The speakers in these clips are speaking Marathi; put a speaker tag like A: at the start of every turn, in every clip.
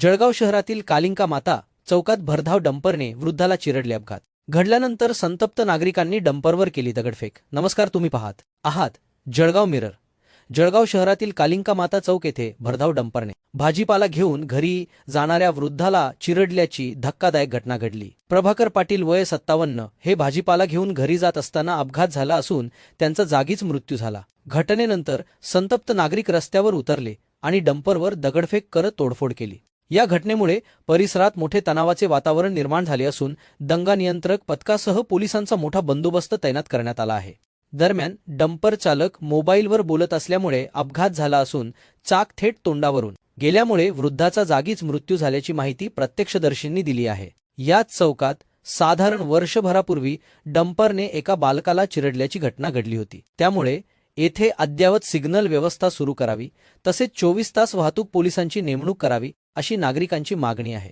A: जळगाव शहरातील कालिंका माता चौकात भरधाव डंपरने वृद्धाला चिरडले अपघात. घडल्यानंतर संतप्त नागरिकांनी डंपरवर केली दगडफेक. नमस्कार तुम्ही पाहात. आहात जळगाव मिरर. जळगाव शहरातील कालिंका माता चौक येथे भरधाव डंपरने भाजीपाला घेऊन घरी जाणाऱ्या वृद्धाला चिरडल्याची धक्कादायक घटना घडली. प्रभाकर पाटील वय सत्तावन्न हे भाजीपाला घेऊन घरी जात असताना अपघात झाला असून त्यांचा जागीच मृत्यू झाला. घटनेनंतर संतप्त नागरिक रस्त्यावर उतरले आणि डंपरवर दगडफेक करत तोडफोड केली. या घटनेमुळे परिसरात मोठे तणावाचे वातावरण निर्माण झाले असून दंगा नियंत्रक पथकासह पोलिसांचा मोठा बंदोबस्त तैनात करण्यात आला आहे. दरम्यान डंपर चालक मोबाईलवर बोलत असल्यामुळे अपघात झाला असून चाक थेट तोंडावरून. गेल्यामुळे वृद्धाचा जागीच मृत्यू झाल्याची माहिती प्रत्यक्षदर्शींनी दिली आहे. याच चौकात साधारण वर्षभरापूर्वी डंपरने एका बालकाला चिरडल्याची घटना घडली होती. त्यामुळे येथे अद्ययावत सिग्नल व्यवस्था सुरू करावी तसेच चोवीस तास वाहतूक पोलिसांची नेमणूक करावी अशी नागरिकांची मागणी आहे.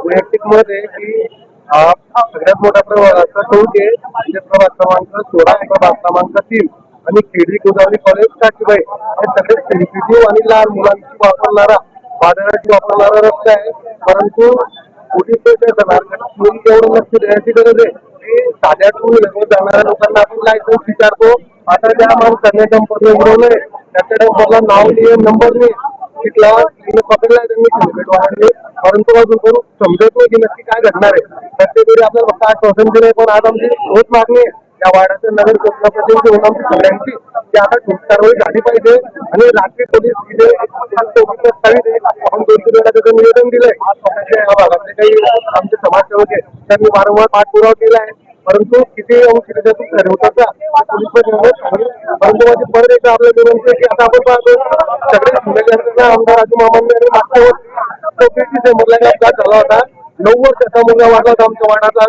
B: वैयक्तिक मत आहे की सगळ्यात मोठा प्रभाग असा तो की म्हणजे प्रभाग क्रमांक सोळा प्रभाग क्रमांक तीन आणि खेडी गोदावरी कॉलेज काठीबाई हे सगळे सेन्सिटिव्ह आणि लहान मुलांची वापरणारा वादळाची वापरणारा रस्ता आहे. परंतु पोलीस एवढं लक्ष देण्याची गरज आहे की साध्या टू जाणाऱ्या लोकांना आपण लायसन्स विचारतो आता ज्या माणसाने डंपर उडवलंय त्याच्या डंपरला नाव लिहे नंबर लिहे तिथला तिने त्यांनी हेल्मेट परंतु अजून करून समजत नाही की नक्की काय घडणार आहे. प्रत्येक वेळी आपल्याला फक्त आश्वासन दिलंय पण आज आमची होत मागणी आहे. या वाड्याच्या नगर प्रतिनिधी होऊन आमची सगळ्यांची की कारवाई झाली पाहिजे आणि रात्री पोलीस तिथे आपण वेळा त्याचं निवेदन दिलंय. भागातले काही आमचे समाजसेवक आहेत त्यांनी वारंवार पाठपुरावा केला आहे. परंतु किती अंश परंतु माझी परत एकदा आपल्या विनंती की आता आपण पाहतो सगळे आमदार राजू मामांनी आणि मागच्या वर्षी डिसेंबरला झाला होता. नव्वद त्याचा मुलगा वाटला होता आमच्या वाडाचा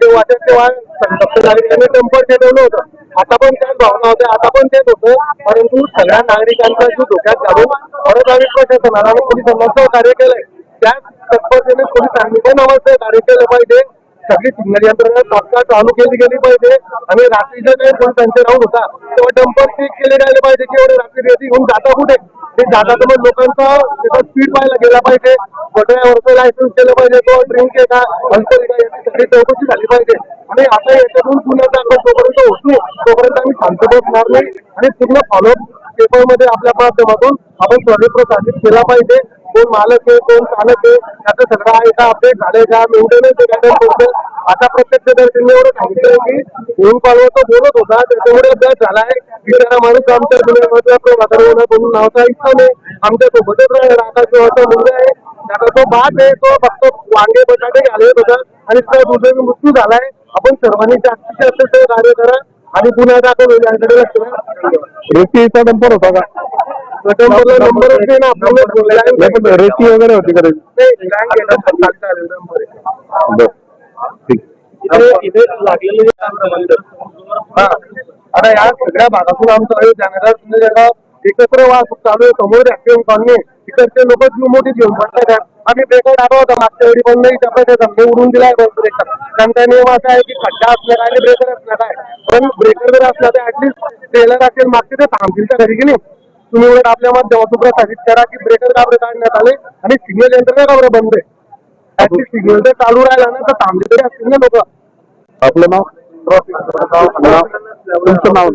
B: ते वाटत तेव्हा संतप्त झाले. नागरिकांनी टेम्पर ठेवलं होतं. आता पण त्याच भावना होत्या. आता पण तेच होतं. परंतु सगळ्या नागरिकांचा जीव धोक्यात घालून परत आम्ही प्रशासनाला आणि पोलिसांना सहकार्य केलंय. त्याच तत्परतेने पोलिसांनी पण आम्हाला कार्य केलं पाहिजे. सगळी सिग्नल यंत्रणा तात्काळ चालू केली गेली पाहिजे. आणि रात्रीचे काही पोलिसांचे राऊंड होता तेव्हा डंपर चेक केले गेले पाहिजे की एवढे रात्री घेऊन जाता कुठे? ते जाता तर मग लोकांचा त्याचा स्पीड पाहायला गेला पाहिजे. वरचं लायसन्स केलं पाहिजे तो ड्रिंक आहे का अल्कोहोल याची सगळी चौकशी झाली पाहिजे. आणि आता याच्यातून पुन्हा दाखल तोपर्यंत होत नाही तोपर्यंत आम्ही शांत बसणार नाही. आणि पूर्ण फॉलोअप पेपरमध्ये आपल्या माध्यमातून आपण सर्वे साधित केला पाहिजे. कोण मालक आहे कोण चालक आहे त्याचं सगळं आहे का? अपडेट झालंय का? मेंटेनन्स आहे का त्यांचं आता प्रत्यक्ष दर्शनी एवढं सांगितलं की ओम पालवा तो बोलत होता त्याच्यामुळे अभ्यास झालाय बिचारा माणूस आमच्या जुन्या प्रभाकर म्हणून नावचा इच्छा नाही. आमच्या सोबतच राहता शिवाचा मुलगा आहे. त्याचा तो बाप आहे तो फक्त वांगे बटाटे घालत होता आणि त्या दुर्दैवी मृत्यू झालाय आपण सर्वांनी जास्तीत जास्त कार्य करा आणि पुन्हा दाखल होईल याकडे लक्ष द्या.
C: होता का? रेती वगैरे होती का त्याची?
B: आहे आहे.
C: बरं. ठीक.
B: हा आता या सगळ्या भागातून आमचं आहे एकत्र वाहतूक चालू आहे समोर कॉलनी तिकडचे लोक जीव मोठी घेऊन पडतात आम्ही ब्रेकर टाकला होता मागच्या वेळी पण नाही त्यामुळे धंदे उडून दिलाय ब्रेकर त्यांचा नियम असा आहे की खड्डा काय आणि ब्रेकर असला काय पण ब्रेकर जर असला तर ऍटलीस्ट ट्रेलर असेल मागचे ते थांबतील त्या घरी की नाही तुम्ही उलट आपल्या माध्यमातून प्रसारित करा की ब्रेकर काबरे काढण्यात आले आणि सिग्नल यंत्रणा काबरे बंद आहे? सिग्नल जर चालू राहिला ना तर थांबले तरी असतील ना लोक.
C: आपलं नाव? तुमचं
B: नाव?